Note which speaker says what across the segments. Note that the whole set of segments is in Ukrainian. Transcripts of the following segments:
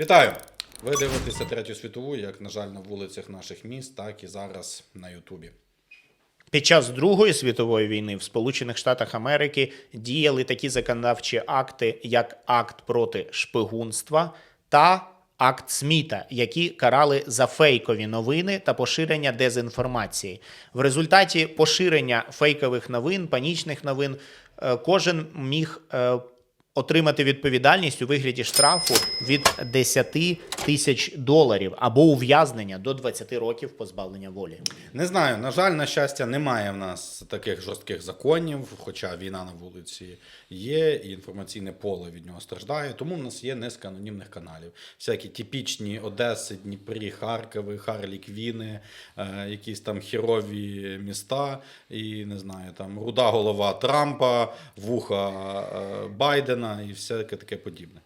Speaker 1: Вітаю! Ви дивитеся третю світову, як, на жаль, на вулицях наших міст, так і зараз на Ютубі.
Speaker 2: Під час Другої світової війни в Сполучених Штатах Америки діяли такі законодавчі акти, як акт проти шпигунства та акт Сміта, які карали за фейкові новини та поширення дезінформації. В результаті поширення фейкових новин, панічних новин, е, кожен міг е, отримати відповідальність у вигляді штрафу від 10 тисяч доларів або ув'язнення до 20 років позбавлення волі.
Speaker 1: Не знаю, на жаль, на щастя, немає в нас таких жорстких законів, хоча війна на вулиці є, і інформаційне поле від нього страждає. Тому в нас є низка анонімних каналів. Всякі типічні Одеси, Дніпрі, Харкови, Харлі Квіни, е, якісь там хірові міста, і не знаю, там руда голова Трампа, вуха е, Байдена і всяке таке подібне.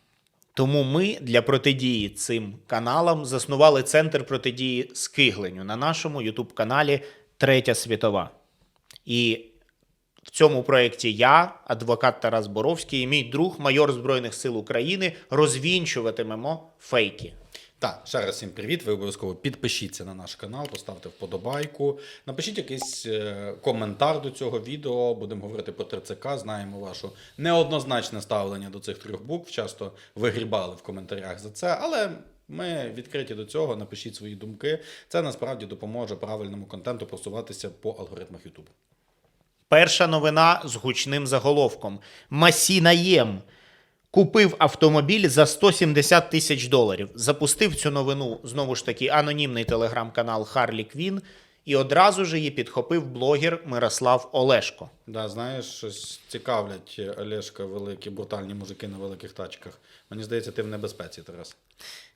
Speaker 2: Тому ми для протидії цим каналам заснували центр протидії скигленню на нашому Ютуб-каналі Третя світова. І в цьому проєкті я, адвокат Тарас Боровський, і мій друг, майор Збройних сил України, розвінчуватимемо фейки.
Speaker 1: Так, ще раз всім привіт. Ви обов'язково підпишіться на наш канал, поставте вподобайку. Напишіть якийсь е, коментар до цього відео. Будемо говорити про ТЦК. Знаємо ваше неоднозначне ставлення до цих трьох букв. Часто вигрібали в коментарях за це, але. Ми відкриті до цього, напишіть свої думки. Це насправді допоможе правильному контенту просуватися по алгоритмах YouTube.
Speaker 2: Перша новина з гучним заголовком: Масінаєм купив автомобіль за 170 тисяч доларів. Запустив цю новину знову ж таки анонімний телеграм-канал Харлі Квін, і одразу ж її підхопив блогер Мирослав Олешко.
Speaker 1: Да, знаєш, щось цікавлять Олешка великі брутальні мужики на великих тачках. Мені здається, ти в небезпеці, Тарас.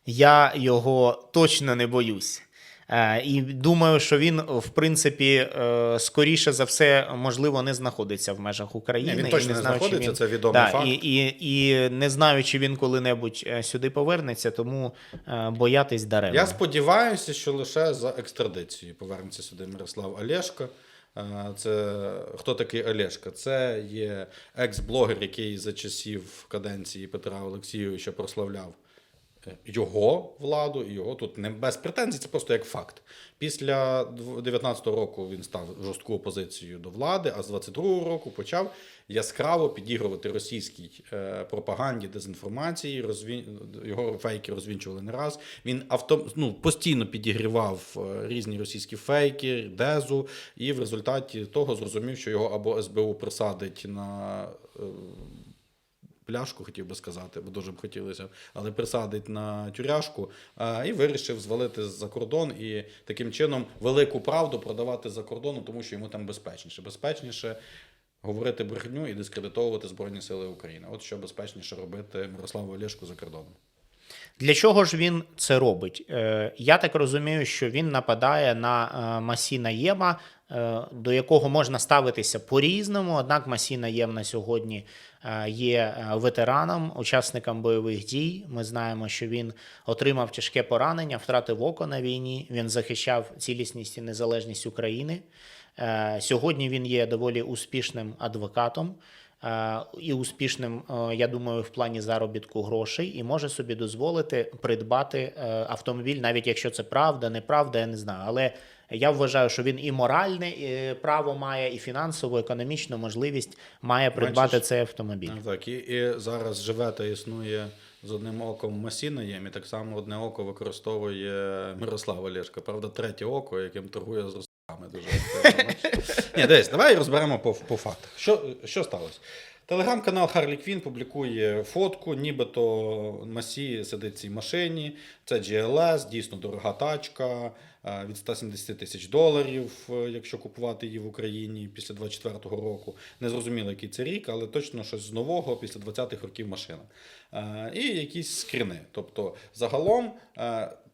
Speaker 2: Я його точно не боюсь. Е, І думаю, що він, в принципі, е, скоріше за все, можливо, не знаходиться в межах України.
Speaker 1: Ні, він
Speaker 2: І
Speaker 1: точно не
Speaker 2: знаю, чи
Speaker 1: знаходиться,
Speaker 2: він-
Speaker 1: це відомий
Speaker 2: Да,
Speaker 1: факт.
Speaker 2: І, і, і не знаю, чи він коли-небудь е, сюди повернеться, тому боятись даремно.
Speaker 1: Я сподіваюся, що лише за екстрадицією повернеться сюди Мирослав Олешко. Це хто такий Олешко? Це є екс-блогер, який за часів каденції Петра Олексійовича прославляв його владу і його тут не без претензій, це просто як факт. Після 19-го року він став жорсткою опозицією до влади, а з 22-го року почав яскраво підігрувати російській е, пропаганді, дезінформації. Розвін... Його фейки розвінчували не раз. Він авто... ну, постійно підігрівав е, різні російські фейки, дезу, і в результаті того зрозумів, що його або СБУ присадить на. Пляшку хотів би сказати, бо дуже б хотілося, але присадить на тюряшку а, і вирішив звалити за кордон і таким чином велику правду продавати за кордоном, тому що йому там безпечніше. Безпечніше говорити брехню і дискредитовувати Збройні Сили України. От що безпечніше робити Мирославу Олешку за кордоном.
Speaker 2: Для чого ж він це робить? Е, Я так розумію, що він нападає на е, Масіна Єма, е, до якого можна ставитися по-різному. Однак Масіна Єм на сьогодні є е, ветераном, учасником бойових дій. Ми знаємо, що він отримав тяжке поранення, втратив око на війні. Він захищав цілісність і незалежність України. Е, Сьогодні він є доволі успішним адвокатом. Е, і успішним, е, я думаю, в плані заробітку грошей, і може собі дозволити придбати е, автомобіль, навіть якщо це правда, неправда, я не знаю. Але я вважаю, що він і моральне е, право має, і фінансову, економічну можливість має придбати
Speaker 1: Бачиш?
Speaker 2: цей автомобіль.
Speaker 1: Ну, Так, і, і зараз живе та існує з одним оком Масінаєм, і так само одне око використовує Мирослав Олешко. Правда, третє око, яким торгує з росіянами дуже активно. Ні, десь, давай розберемо по, по фактах. Що, що сталося? Телеграм-канал Харлі Квін публікує фотку, нібито Масі сидить в цій машині. Це GLS, дійсно дорога тачка е, від 170 тисяч доларів, е, якщо купувати її в Україні після 24-го року. Не зрозуміло, який це рік, але точно щось з нового після 20-х років машина. Е, І якісь скріни. Тобто, загалом.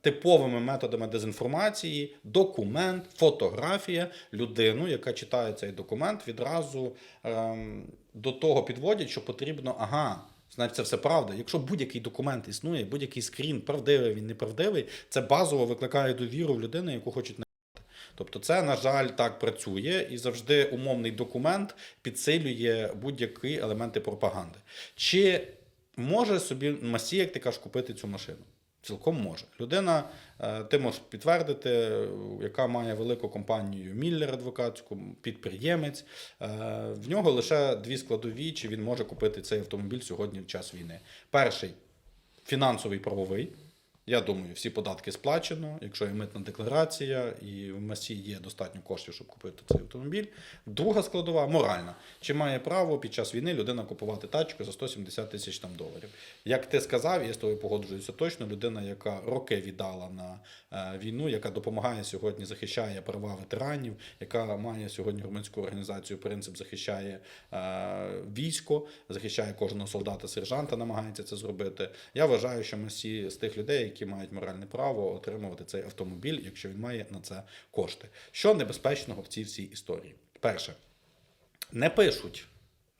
Speaker 1: Типовими методами дезінформації, документ, фотографія, людину, яка читає цей документ, відразу ем, до того підводять, що потрібно, ага, значить, це все правда. Якщо будь-який документ існує, будь-який скрін, правдивий він неправдивий, це базово викликає довіру в людини, яку хочуть не. Тобто, це, на жаль, так працює, і завжди умовний документ підсилює будь-які елементи пропаганди. Чи може собі Масі, як ти кажеш, купити цю машину? Цілком може. Людина, е, ти можеш підтвердити, яка має велику компанію Міллер адвокатську, підприємець. Е, В нього лише дві складові, чи він може купити цей автомобіль сьогодні в час війни. Перший фінансовий правовий. Я думаю, всі податки сплачено. Якщо є митна декларація і в МАСі є достатньо коштів, щоб купити цей автомобіль. Друга складова моральна. Чи має право під час війни людина купувати тачку за 170 тисяч там доларів? Як ти сказав, я з тобою погоджуюся точно. Людина, яка роки віддала на е, війну, яка допомагає сьогодні, захищає права ветеранів, яка має сьогодні громадську організацію принцип захищає е, військо, захищає кожного солдата, сержанта, намагається це зробити. Я вважаю, що ми всі з тих людей, які мають моральне право отримувати цей автомобіль, якщо він має на це кошти. Що небезпечного в цій всій історії? Перше, не пишуть.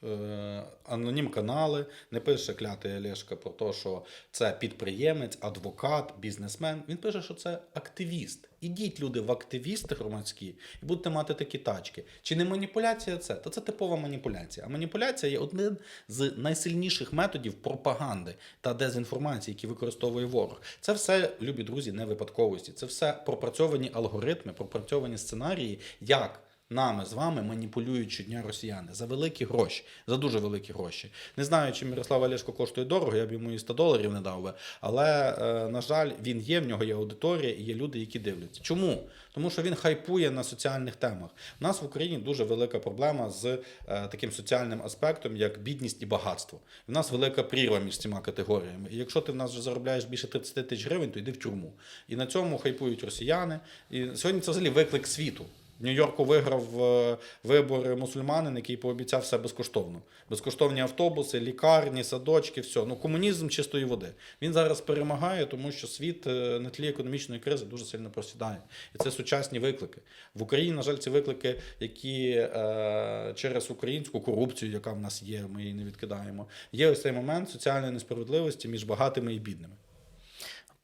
Speaker 1: Е, Анонім канали, не пише клятий Олешка про те, що це підприємець, адвокат, бізнесмен. Він пише, що це активіст. Ідіть, люди, в активісти громадські і будете мати такі тачки. Чи не маніпуляція це? Та це типова маніпуляція. А маніпуляція є одним з найсильніших методів пропаганди та дезінформації, які використовує ворог. Це все, любі друзі, не випадковості. Це все пропрацьовані алгоритми, пропрацьовані сценарії, як нами з вами маніпулюють щодня росіяни за великі гроші, за дуже великі гроші. Не знаю, чи Мирослав Олешко коштує дорого, я б йому і 100 доларів не дав би. Але, е, на жаль, він є, в нього є аудиторія і є люди, які дивляться. Чому? Тому що він хайпує на соціальних темах. У нас в Україні дуже велика проблема з е, таким соціальним аспектом, як бідність і багатство. У нас велика прірва між цими категоріями. І якщо ти в нас вже заробляєш більше 30 тисяч гривень, то йди в тюрму. І на цьому хайпують росіяни. І сьогодні це взагалі виклик світу. Нью-Йорку виграв е, вибори мусульманин, який пообіцяв все безкоштовно. Безкоштовні автобуси, лікарні, садочки, все. Ну, комунізм чистої води. Він зараз перемагає, тому що світ е, на тлі економічної кризи дуже сильно просідає. І це сучасні виклики. В Україні, на жаль, ці виклики, які е, через українську корупцію, яка в нас є, ми її не відкидаємо. Є ось цей момент соціальної несправедливості між багатими і бідними.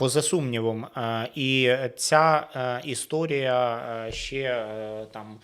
Speaker 2: Поза сумнівом, е, і ця е, історія е, ще там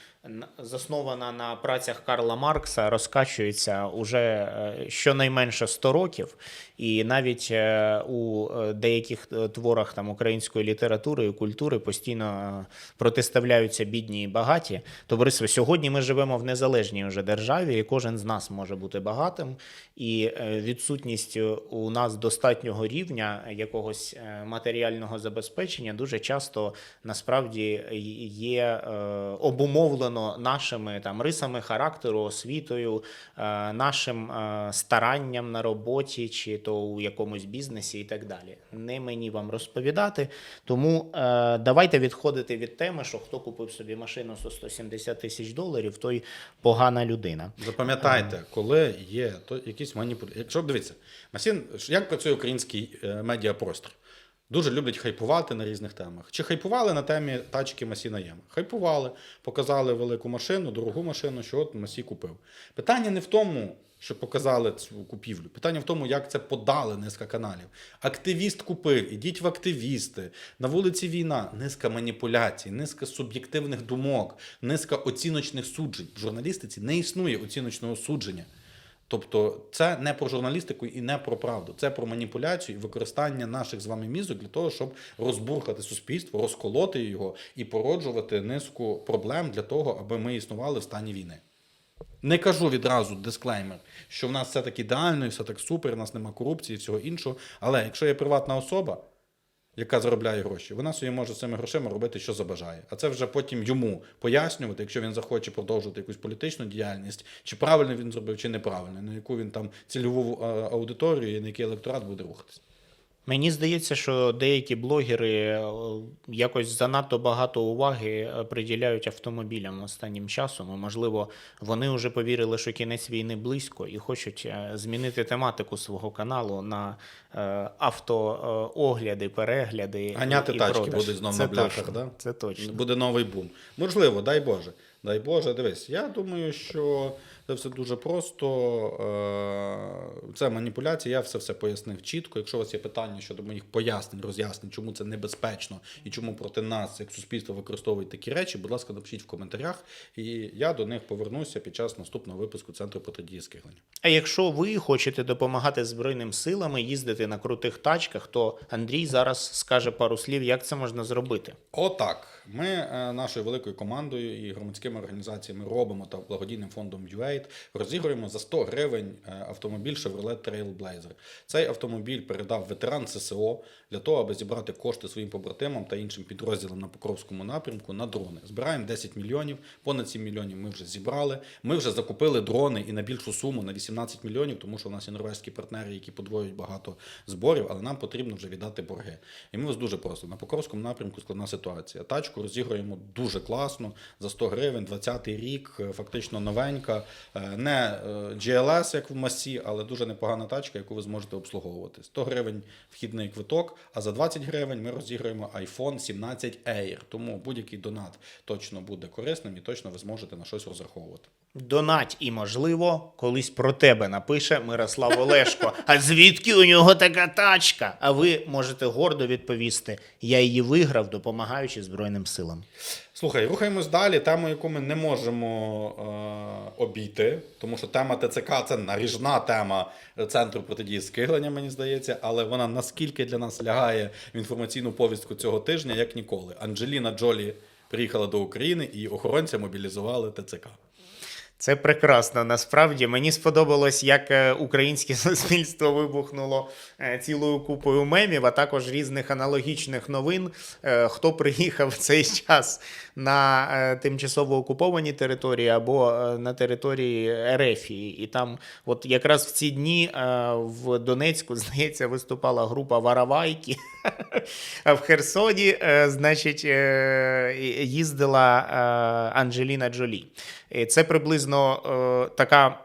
Speaker 2: заснована на працях Карла Маркса, розкачується уже е, щонайменше 100 років, і навіть е, у е, деяких творах там української літератури і культури постійно протиставляються бідні і багаті. Товариство, сьогодні ми живемо в незалежній вже державі, і кожен з нас може бути багатим, і відсутність у нас достатнього рівня якогось матеріального забезпечення дуже часто насправді є е, обумовлено нашими там рисами характеру, освітою, е, нашим е, старанням на роботі чи то у якомусь бізнесі і так далі. Не мені вам розповідати. Тому е, давайте відходити від теми, що хто купив собі машину за 170 тисяч доларів, той погана людина.
Speaker 1: Запам'ятайте, коли є то якісь маніпуляції. Якщо дивіться, Масін, як працює український медіапростір? Дуже люблять хайпувати на різних темах. Чи хайпували на темі тачки Масіна Єма? Хайпували, показали велику машину, дорогу машину, що от Масі купив. Питання не в тому, що показали цю купівлю. Питання в тому, як це подали низка каналів. Активіст купив, ідіть в активісти. На вулиці війна, низка маніпуляцій, низка суб'єктивних думок, низка оціночних суджень. В журналістиці не існує оціночного судження. Тобто це не про журналістику і не про правду, це про маніпуляцію і використання наших з вами мізок для того, щоб розбурхати суспільство, розколоти його і породжувати низку проблем для того, аби ми існували в стані війни. Не кажу відразу дисклеймер, що в нас все так ідеально і все так супер, у нас нема корупції і всього іншого. Але якщо є приватна особа, яка заробляє гроші, вона собі може з цими грошима робити, що забажає. А це вже потім йому пояснювати, якщо він захоче продовжувати якусь політичну діяльність, чи правильно він зробив, чи неправильно, на яку він там цільову аудиторію і на який електорат буде рухатись.
Speaker 2: Мені здається, що деякі блогери е, якось занадто багато уваги приділяють автомобілям останнім часом. І, можливо, вони вже повірили, що кінець війни близько і хочуть е, змінити тематику свого каналу на е, автоогляди, перегляди.
Speaker 1: Ганяти
Speaker 2: і
Speaker 1: тачки
Speaker 2: продаж.
Speaker 1: будуть знов на бляхах, да?
Speaker 2: Це точно.
Speaker 1: Буде новий бум. Можливо, дай Боже. Дай Боже, дивись. Я думаю, що Це все дуже просто. е, Це маніпуляція. Я все все пояснив чітко. Якщо у вас є питання щодо моїх пояснень, роз'яснень, чому це небезпечно і чому проти нас, як суспільство, використовують такі речі, будь ласка, напишіть в коментарях, і я до них повернуся під час наступного випуску центру протидії скиглення.
Speaker 2: А якщо ви хочете допомагати Збройним силам їздити на крутих тачках, то Андрій зараз скаже пару слів, як це можна зробити.
Speaker 1: Отак. Ми е, нашою великою командою і громадськими організаціями робимо та благодійним фондом UAID розігруємо за 100 гривень е, автомобіль Chevrolet Trailblazer. Цей автомобіль передав ветеран ССО для того, аби зібрати кошти своїм побратимам та іншим підрозділам на Покровському напрямку на дрони. Збираємо 10 мільйонів, понад 7 мільйонів ми вже зібрали. Ми вже закупили дрони і на більшу суму на 18 мільйонів, тому що у нас є норвезькі партнери, які подвоюють багато зборів, але нам потрібно вже віддати борги. І ми вас дуже просто на Покровському напрямку складна ситуація. Тачку розігруємо дуже класно за 100 гривень, 20-й рік, е, фактично новенька, Е, не е, GLS, як в масі, але дуже непогана тачка, яку ви зможете обслуговувати. 100 гривень вхідний квиток, а за 20 гривень ми розіграємо iPhone 17 Air. Тому будь-який донат точно буде корисним і точно ви зможете на щось розраховувати.
Speaker 2: Донать і, можливо, колись про тебе напише Мирослав Олешко. А звідки у нього така тачка? А ви можете гордо відповісти: я її виграв, допомагаючи Збройним силам.
Speaker 1: Слухай, рухаємось далі. Тему, яку ми не можемо е, обійти, тому що тема ТЦК це наріжна тема центру протидії скиглення, мені здається, але вона наскільки для нас лягає в інформаційну повістку цього тижня, як ніколи. Анджеліна Джолі приїхала до України і охоронця мобілізували ТЦК.
Speaker 2: Це прекрасно. Насправді мені сподобалось, як е, українське суспільство вибухнуло е, цілою купою мемів, а також різних аналогічних новин. Е, Хто приїхав в цей час на тимчасово окуповані території або на території Ерефії. І там, от якраз в ці дні в Донецьку, здається, виступала група Варавайки. А в Херсоні, значить, їздила Анджеліна Джолі. Це приблизно е, така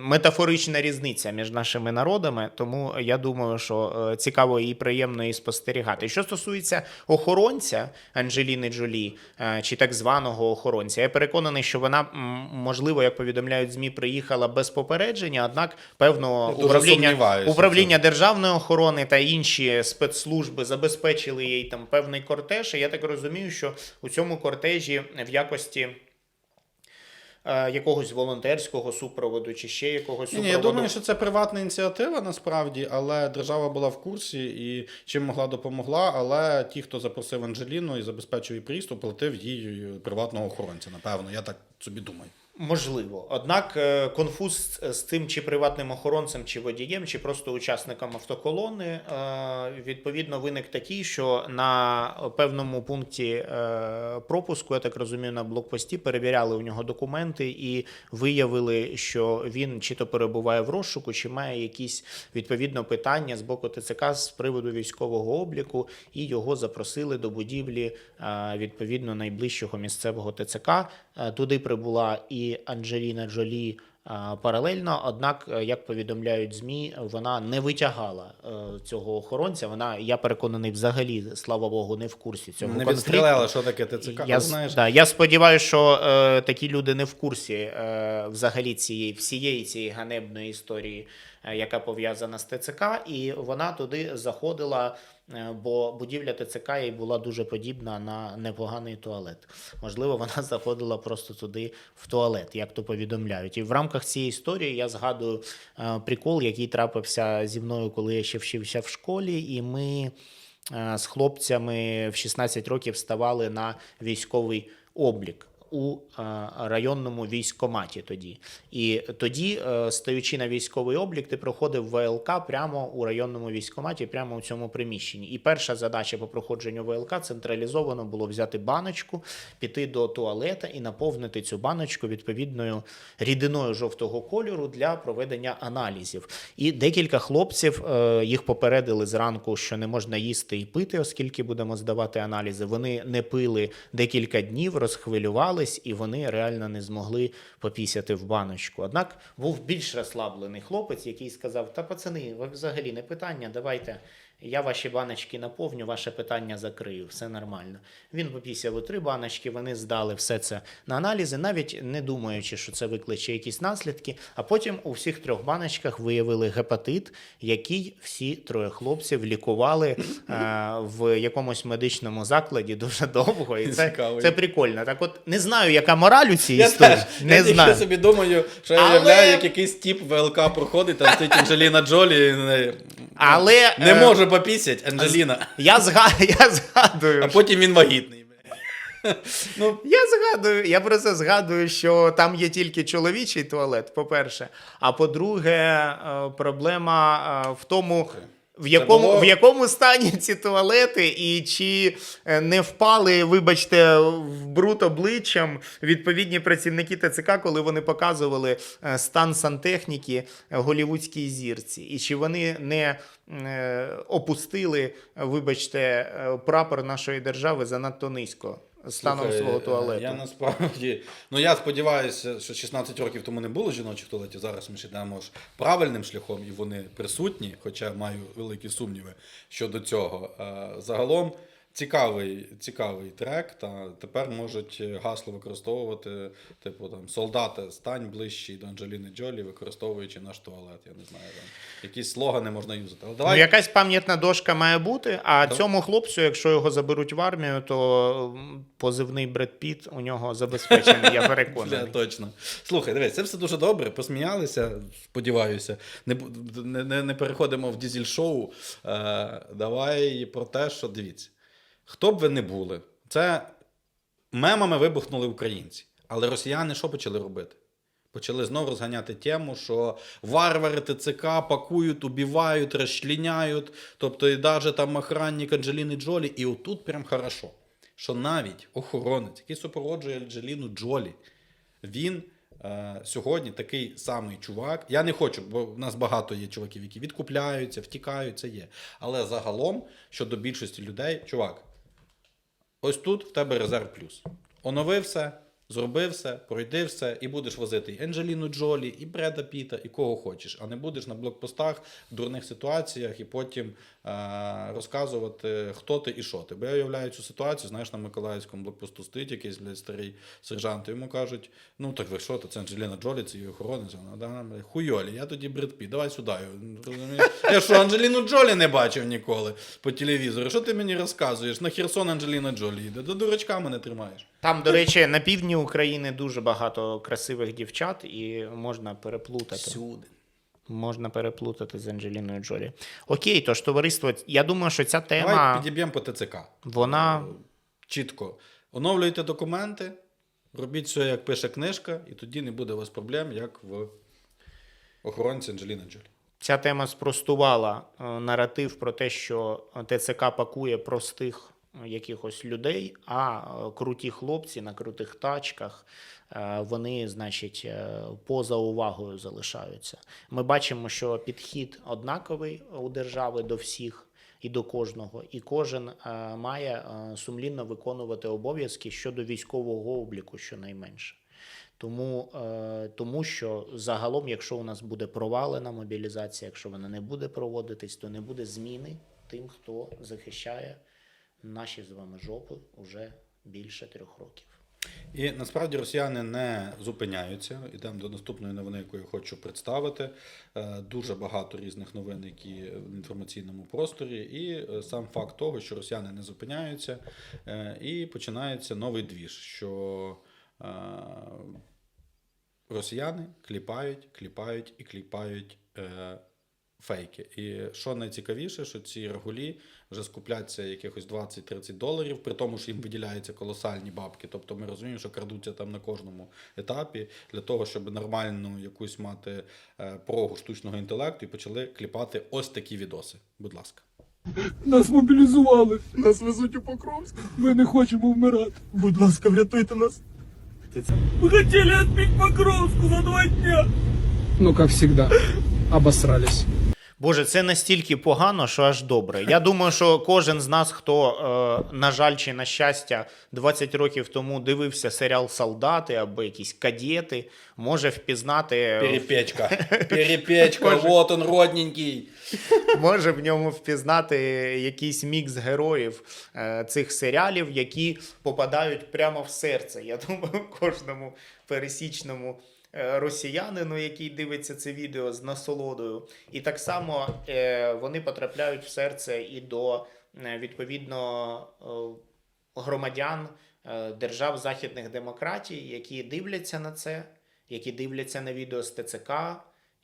Speaker 2: метафорична різниця між нашими народами, тому я думаю, що е, цікаво і приємно її спостерігати. Що стосується охоронця Анджеліни Джолі, е, чи так званого охоронця, я переконаний, що вона, можливо, як повідомляють ЗМІ, приїхала без попередження, однак певно управління, управління державної охорони та інші спецслужби забезпечили їй там певний кортеж. І я так розумію, що у цьому кортежі в якості. Е, Якогось волонтерського супроводу чи ще якогось супроводу.
Speaker 1: ні, я думаю, що це приватна ініціатива насправді, але держава була в курсі і чим могла допомогла. Але ті, хто запросив Анджеліну і забезпечив її приїзд, оплатив їй приватного охоронця. Напевно, я так собі думаю.
Speaker 2: Можливо. Однак е, конфуз з тим, чи приватним охоронцем, чи водієм, чи просто учасником автоколони, е, відповідно, виник такий, що на певному пункті е, пропуску, я так розумію, на блокпості перевіряли у нього документи і виявили, що він чи то перебуває в розшуку, чи має якісь відповідно питання з боку ТЦК з приводу військового обліку, і його запросили до будівлі відповідно найближчого місцевого ТЦК. Е, Туди прибула і Анджеліна Джолі е, паралельно. Однак, е, як повідомляють змі, вона не витягала цього охоронця. Вона, я переконаний, взагалі, слава Богу, не в курсі цього
Speaker 1: Не
Speaker 2: конфлікту.
Speaker 1: відстріляли, що таке ТЦК.
Speaker 2: Я,
Speaker 1: знаєш,
Speaker 2: да, я сподіваюся, що е, такі люди не в курсі е, взагалі цієї всієї цієї ганебної історії, е, яка пов'язана з ТЦК, і вона туди заходила, бо будівля ТЦК їй була дуже подібна на непоганий туалет. Можливо, вона заходила просто туди в туалет, як то повідомляють. І в рамках цієї історії я згадую е, прикол, який трапився зі мною, коли я ще вчився в школі, і ми е, з хлопцями в 16 років ставали на військовий облік. У е, районному військкоматі тоді. І тоді, е, стаючи на військовий облік, ти проходив ВЛК прямо у районному військкоматі, прямо у цьому приміщенні. І перша задача по проходженню ВЛК централізовано було взяти баночку, піти до туалета і наповнити цю баночку відповідною рідиною жовтого кольору для проведення аналізів. І декілька хлопців е, їх попередили зранку, що не можна їсти і пити, оскільки будемо здавати аналізи. Вони не пили декілька днів, розхвилювались, і вони реально не змогли попісяти в баночку. Однак був більш розслаблений хлопець, який сказав: Та пацани, взагалі не питання, давайте Я ваші баночки наповню, ваше питання закрию, все нормально. Він попісяв у три баночки, вони здали все це на аналізи, навіть не думаючи, що це викличе якісь наслідки. А потім у всіх трьох баночках виявили гепатит, який всі троє хлопців лікували е, в якомусь медичному закладі дуже довго. І це,
Speaker 1: Цікавий.
Speaker 2: це прикольно. Так от не знаю, яка мораль у цій
Speaker 1: Я
Speaker 2: історії.
Speaker 1: теж
Speaker 2: Не
Speaker 1: я
Speaker 2: знаю.
Speaker 1: собі думаю, що я
Speaker 2: Але-
Speaker 1: уявляю, як якийсь тіп ВЛК проходить, там стоїть Анджеліна Джолі. і не-
Speaker 2: Але
Speaker 1: Не
Speaker 2: е,
Speaker 1: можу попісять, Анджеліна.
Speaker 2: Я, зга- я згадую.
Speaker 1: А потім він вагітний. Ну,
Speaker 2: Я згадую, я просто згадую, що там є тільки чоловічий туалет, по-перше. А по-друге, е, проблема е, в тому. В якому,
Speaker 1: було-
Speaker 2: в якому стані ці туалети, і чи е, не впали, вибачте, в бруд обличчям відповідні працівники ТЦК, коли вони показували е, стан сантехніки е, голівудській зірці, і чи вони не опустили, вибачте, прапор нашої держави занадто низько станом
Speaker 1: Слухай,
Speaker 2: свого
Speaker 1: е,
Speaker 2: туалету.
Speaker 1: Я насправді. Ну я сподіваюся, що 16 років тому не було жіночих туалетів. Зараз ми ж йдемо ж правильним шляхом, і вони присутні, хоча маю великі сумніви щодо цього. Е, Загалом цікавий, цікавий трек. Та тепер можуть гасло використовувати, типу там солдати, стань ближчий до Анджеліни Джолі, використовуючи наш туалет. Я не знаю, там якісь слогани можна юзати. Але
Speaker 2: Ну, якась пам'ятна дошка має бути, а цьому хлопцю, якщо його заберуть в армію, то позивний Бред Піт у нього забезпечений, я переконаний.
Speaker 1: точно. Слухай, дивись, це все дуже добре. Посміялися, сподіваюся. Не, не, не, не переходимо в дізель-шоу. Е, давай про те, що дивіться. Хто б ви не були, це мемами вибухнули українці. Але росіяни що почали робити? Почали знову розганяти тему, що варвари ТЦК пакують, убивають, розчленяють. Тобто, і навіть там охранник Анджеліни Джолі. І отут прям хорошо, що навіть охоронець, який супроводжує Анджеліну Джолі, він е, сьогодні такий самий чувак. Я не хочу, бо в нас багато є чуваків, які відкупляються, втікають, це є. Але загалом, щодо більшості людей, чувак, ось тут в тебе резерв плюс. Онови все, зроби все, пройди все, і будеш возити і Анджеліну Джолі, і Бреда Піта, і кого хочеш. А не будеш на блокпостах в дурних ситуаціях і потім розказувати, хто ти і що ти. Бо я уявляю цю ситуацію, знаєш, на Миколаївському блокпосту стоїть якийсь блядь, старий сержант, і йому кажуть: ну так ви що, то це Анджеліна Джолі, це її охоронець. Вона да, хуйолі, я тоді Бред Піт, давай сюди. Розумієш? Я що, Анджеліну Джолі не бачив ніколи по телевізору. Що ти мені розказуєш? На Херсон Анджеліна Джолі йде. До дурачка мене тримаєш.
Speaker 2: Там, до речі, на півдні України дуже багато красивих дівчат, і можна переплутати.
Speaker 1: Всюди.
Speaker 2: Можна переплутати з Анджеліною Джолі. Окей, тож товариство, я думаю, що ця
Speaker 1: Давай
Speaker 2: тема
Speaker 1: підіб'ємо по ТЦК.
Speaker 2: вона
Speaker 1: Чітко. Оновлюйте документи, робіть все, як пише книжка, і тоді не буде у вас проблем, як в охоронці Анджеліна Джолі.
Speaker 2: Ця тема спростувала е, наратив про те, що ТЦК пакує простих е, якихось людей, а е, круті хлопці на крутих тачках. Е, Вони, значить, е, поза увагою залишаються. Ми бачимо, що підхід однаковий у держави до всіх і до кожного, і кожен е, має сумлінно виконувати обов'язки щодо військового обліку, щонайменше. Тому, тому що загалом, якщо у нас буде провалена мобілізація, якщо вона не буде проводитись, то не буде зміни тим, хто захищає наші з вами жопи уже більше трьох років.
Speaker 1: І насправді росіяни не зупиняються. Ідемо до наступної новини, яку я хочу представити. Е, Дуже багато різних новин, які в інформаційному просторі, і е, сам факт того, що росіяни не зупиняються, е, і починається новий двіж, що росіяни кліпають, кліпають і кліпають. Фейки. І що найцікавіше, що ці регулі вже скупляться якихось 20-30 доларів, при тому, що їм виділяються колосальні бабки. Тобто ми розуміємо, що крадуться там на кожному етапі для того, щоб нормальну якусь мати е, прогу штучного інтелекту і почали кліпати ось такі відоси. Будь ласка.
Speaker 3: Нас мобілізували. Нас везуть у Покровськ. Ми не хочемо вмирати. Будь ласка, врятуйте нас. Мы хотели отбить Покровску за два дня. Ну, как всегда, обосрались.
Speaker 2: Боже, це настільки погано, що аж добре. Я думаю, що кожен з нас, хто, е, на жаль чи на щастя, 20 років тому дивився серіал Солдати або якісь кадети, може впізнати,
Speaker 1: Перепечка. Перепечка, вот он, родненький.
Speaker 2: може в ньому впізнати якийсь мікс героїв е, цих серіалів, які попадають прямо в серце. Я думаю, кожному пересічному е, росіянину, який дивиться це відео з насолодою. І так само е, вони потрапляють в серце і до е, відповідно е, громадян е, держав західних демократій, які дивляться на це, які дивляться на відео з ТЦК.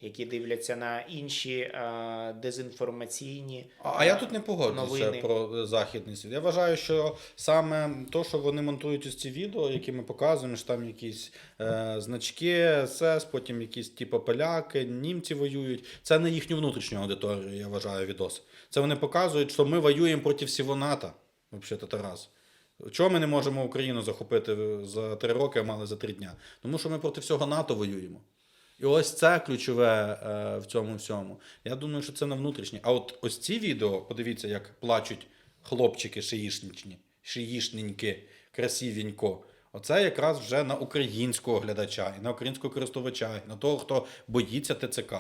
Speaker 2: Які дивляться на інші е, дезінформаційні
Speaker 1: А а я тут не погоджуюся про західний світ. Я вважаю, що саме то, що вони монтують ось ці відео, які ми показуємо, що там якісь е, значки, СС, потім якісь типу поляки, німці воюють. Це не їхню внутрішню аудиторію, я вважаю, відос. Це вони показують, що ми воюємо проти всього НАТО. Взагалі, то Тарас. Чого ми не можемо Україну захопити за три роки, а мали за три дня? Тому що ми проти всього НАТО воюємо. І ось це ключове е, в цьому всьому. Я думаю, що це на внутрішнє. А от ось ці відео, подивіться, як плачуть хлопчики шиїшничні, шиїшненьки, красивенько. Оце якраз вже на українського глядача, і на українського користувача, і на того, хто боїться ТЦК.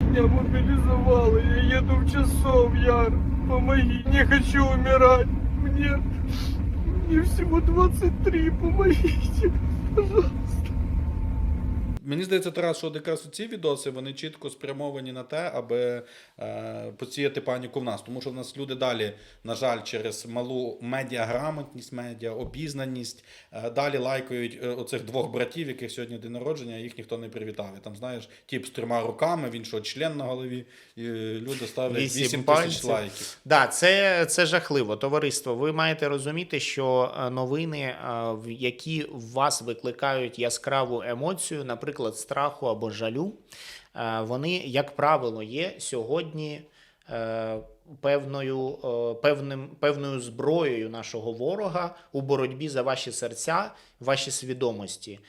Speaker 3: Меня мобилизовали, я еду в часов, Яр. Помоги, не хочу умирать. Мне, мне всего 23, помогите, пожалуйста.
Speaker 1: Мені здається, Тарас, що от якраз ці відоси вони чітко спрямовані на те, аби е, посіяти паніку в нас. Тому що в нас люди далі, на жаль, через малу медіаграмотність, медіа, обізнаність, е, далі лайкають е, оцих двох братів, яких сьогодні день народження, їх ніхто не привітав. І там, знаєш, тіп з трьома руками, він що, член на голові, і люди ставлять
Speaker 2: Вісім
Speaker 1: 8 тисяч лайків.
Speaker 2: Да, це, це жахливо. Товариство, ви маєте розуміти, що е, новини, е, які в вас викликають яскраву емоцію, наприклад, страху або жалю, е, вони, як правило, є сьогодні е, певною, е, певним, певною зброєю нашого ворога у боротьбі за ваші серця, ваші свідомості.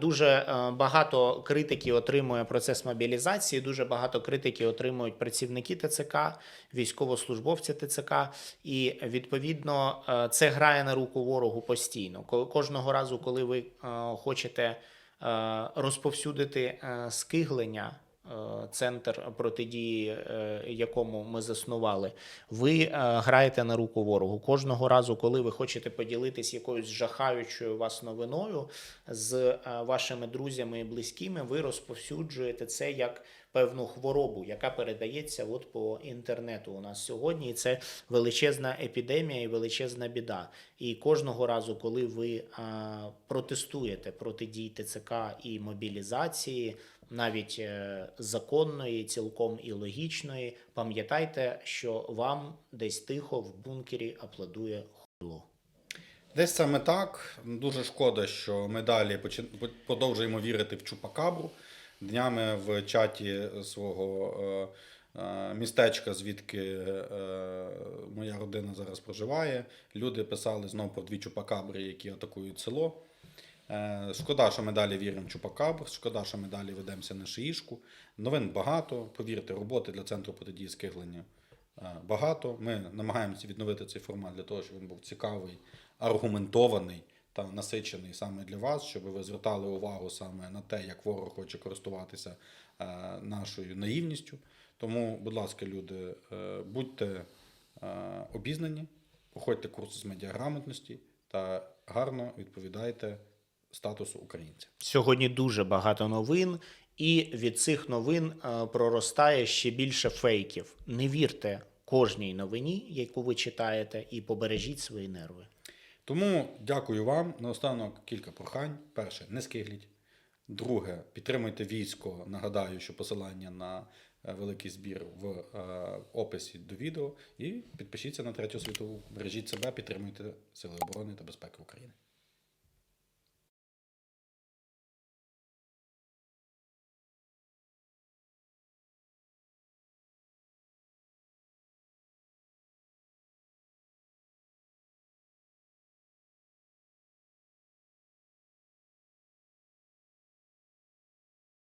Speaker 2: Дуже багато критики отримує процес мобілізації, дуже багато критики отримують працівники ТЦК, військовослужбовці ТЦК, і відповідно це грає на руку ворогу постійно. Кожного разу, коли ви хочете розповсюдити е, скиглення. Центр протидії, е, якому ми заснували, ви е, граєте на руку ворогу. Кожного разу, коли ви хочете поділитись якоюсь жахаючою вас новиною з е, вашими друзями і близькими, ви розповсюджуєте це як певну хворобу, яка передається от по інтернету у нас сьогодні. І це величезна епідемія і величезна біда. І кожного разу, коли ви а, протестуєте проти дій ТЦК і мобілізації, навіть е, законної, цілком і логічної, пам'ятайте, що вам десь тихо в бункері аплодує хуйло.
Speaker 1: Десь саме так. Дуже шкода, що ми далі продовжуємо вірити в Чупакабру. Днями в чаті свого е, е, містечка, звідки моя родина зараз проживає, люди писали знов про дві Чупакабри, які атакують село. Е, Шкода, що ми далі віримо в Чупакабр, шкода, що ми далі ведемося на шиїшку. Новин багато, повірте, роботи для центру протидії скигленню е, багато. Ми намагаємося відновити цей формат для того, щоб він був цікавий, аргументований та насичений саме для вас, щоб ви звертали увагу саме на те, як ворог хоче користуватися е, нашою наївністю. Тому, будь ласка, люди, будьте обізнані, проходьте курси з медіаграмотності та гарно відповідайте статусу українця.
Speaker 2: Сьогодні дуже багато новин, і від цих новин е, проростає ще більше фейків. Не вірте кожній новині, яку ви читаєте, і побережіть свої нерви.
Speaker 1: Тому дякую вам. Наостанок кілька прохань. Перше, не скигліть. Друге, підтримуйте військо. Нагадаю, що посилання на е, великий збір в е, описі до відео. І підпишіться на третю світову. Бережіть себе, підтримуйте Сили оборони та безпеки України.